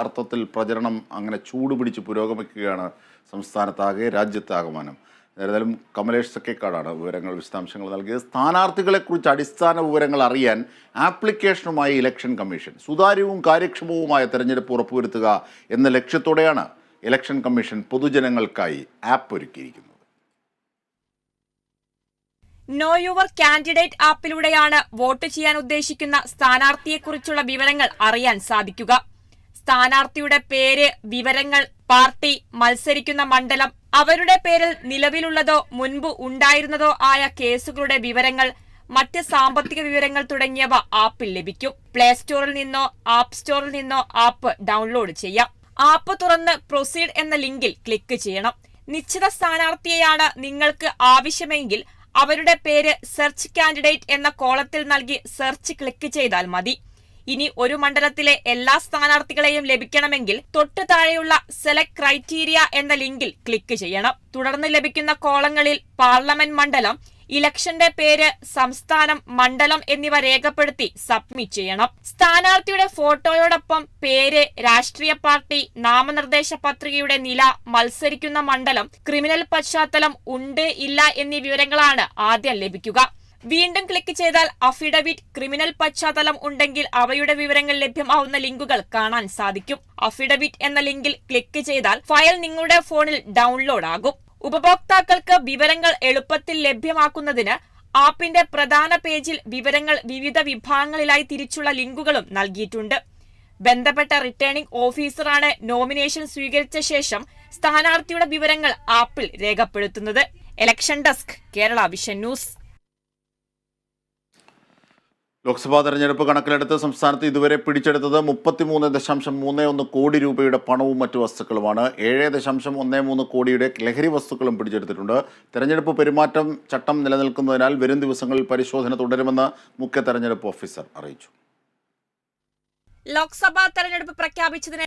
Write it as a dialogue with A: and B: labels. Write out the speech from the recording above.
A: അർത്ഥത്തിൽ പ്രചരണം അങ്ങനെ ചൂടുപിടിച്ച് പുരോഗമിക്കുകയാണ് സംസ്ഥാനത്താകെ രാജ്യത്താകമാനം ഏതായാലും കമലേഷ് സക്കേക്കാടാണ് വിവരങ്ങൾ വിശദാംശങ്ങൾ നൽകിയത്. സ്ഥാനാർത്ഥികളെക്കുറിച്ച് അടിസ്ഥാന വിവരങ്ങൾ അറിയാൻ ആപ്ലിക്കേഷനുമായി ഇലക്ഷൻ കമ്മീഷൻ സുതാര്യവും കാര്യക്ഷമവുമായ തെരഞ്ഞെടുപ്പ് ഉറപ്പുവരുത്തുക എന്ന ലക്ഷ്യത്തോടെയാണ് ഇലക്ഷൻ കമ്മീഷൻ പൊതുജനങ്ങൾക്കായി ആപ്പ് ഒരുക്കിയിരിക്കുന്നത്.
B: നോ യുവർ കാൻഡിഡേറ്റ് ആപ്പിലൂടെയാണ് വോട്ട് ചെയ്യാൻ ഉദ്ദേശിക്കുന്ന സ്ഥാനാർത്ഥിയെക്കുറിച്ചുള്ള വിവരങ്ങൾ അറിയാൻ സാധിക്കുക. സ്ഥാനാർത്ഥിയുടെ പേര് വിവരങ്ങൾ പാർട്ടി മത്സരിക്കുന്ന മണ്ഡലം അവരുടെ പേരിൽ നിലവിലുള്ളതോ മുൻപ് ഉണ്ടായിരുന്നതോ ആയ കേസുകളുടെ വിവരങ്ങൾ മറ്റ് സാമ്പത്തിക വിവരങ്ങൾ തുടങ്ങിയവ ആപ്പിൽ ലഭിക്കും. പ്ലേ സ്റ്റോറിൽ നിന്നോ ആപ്പ് സ്റ്റോറിൽ നിന്നോ ആപ്പ് ഡൗൺലോഡ് ചെയ്യാം. ആപ്പ് തുറന്ന് പ്രൊസീഡ് എന്ന ലിങ്കിൽ ക്ലിക്ക് ചെയ്യണം. നിശ്ചിത സ്ഥാനാർത്ഥിയെയാണ് നിങ്ങൾക്ക് ആവശ്യമെങ്കിൽ അവരുടെ പേര് സെർച്ച് കാൻഡിഡേറ്റ് എന്ന കോളത്തിൽ നൽകി സെർച്ച് ക്ലിക്ക് ചെയ്താൽ മതി. ഇനി ഒരു മണ്ഡലത്തിലെ എല്ലാ സ്ഥാനാർത്ഥികളെയും ലഭിക്കണമെങ്കിൽ തൊട്ട് താഴെയുള്ള സെലക്ട് ക്രൈറ്റീരിയ എന്ന ലിങ്കിൽ ക്ലിക്ക് ചെയ്യണം. തുടർന്ന് ലഭിക്കുന്ന കോളങ്ങളിൽ പാർലമെന്റ് മണ്ഡലം ഇലക്ഷന്റെ പേര് സംസ്ഥാനം മണ്ഡലം എന്നിവ രേഖപ്പെടുത്തി സബ്മിറ്റ് ചെയ്യണം. സ്ഥാനാർത്ഥിയുടെ ഫോട്ടോയോടൊപ്പം പേര് രാഷ്ട്രീയ പാർട്ടി നാമനിർദ്ദേശ പത്രികയുടെ നില മത്സരിക്കുന്ന മണ്ഡലം ക്രിമിനൽ പശ്ചാത്തലം ഉണ്ട് ഇല്ല എന്നീ വിവരങ്ങളാണ് ആദ്യം ലഭിക്കുക. വീണ്ടും ക്ലിക്ക് ചെയ്താൽ അഫിഡവിറ്റ് ക്രിമിനൽ പശ്ചാത്തലം ഉണ്ടെങ്കിൽ അവയുടെ വിവരങ്ങൾ ലഭ്യമാവുന്ന ലിങ്കുകൾ കാണാൻ സാധിക്കും. അഫിഡവിറ്റ് എന്ന ലിങ്കിൽ ക്ലിക്ക് ചെയ്താൽ ഫയൽ നിങ്ങളുടെ ഫോണിൽ ഡൗൺലോഡ് ആകും. ഉപഭോക്താക്കൾക്ക് വിവരങ്ങൾ എളുപ്പത്തിൽ ലഭ്യമാക്കുന്നതിന് ആപ്പിന്റെ പ്രധാന പേജിൽ വിവരങ്ങൾ വിവിധ വിഭാഗങ്ങളിലായി തിരിച്ചുള്ള ലിങ്കുകളും നൽകിയിട്ടുണ്ട്. ബന്ധപ്പെട്ട റിട്ടേണിംഗ് ഓഫീസറാണ് നോമിനേഷൻ സ്വീകരിച്ച ശേഷം സ്ഥാനാർത്ഥിയുടെ വിവരങ്ങൾ ആപ്പിൽ രേഖപ്പെടുത്തുന്നത്. Election desk Kerala vision news
A: Lok Sabha തെരഞ്ഞെടുപ്പ് കണക്കിലെടുത്ത് സംസ്ഥാനത്ത് ഇതുവരെ പിടിച്ചെടുത്തത് മുപ്പത്തിമൂന്ന് ദശാംശം മൂന്ന് ഒന്ന് കോടി രൂപയുടെ പണവും മറ്റു വസ്തുക്കളുമാണ്. ഏഴ് ദശാംശം ഒന്ന് മൂന്ന് കോടിയുടെ ലഹരി വസ്തുക്കളും പിടിച്ചെടുത്തിട്ടുണ്ട്. തെരഞ്ഞെടുപ്പ് പെരുമാറ്റം ചട്ടം നിലനിൽക്കുന്നതിനാൽ വരും ദിവസങ്ങളിൽ പരിശോധന തുടരുമെന്ന് മുഖ്യ തെരഞ്ഞെടുപ്പ് ഓഫീസർ അറിയിച്ചു.
B: ലോക്സഭാ തെരഞ്ഞെടുപ്പ് പ്രഖ്യാപിച്ചതിന്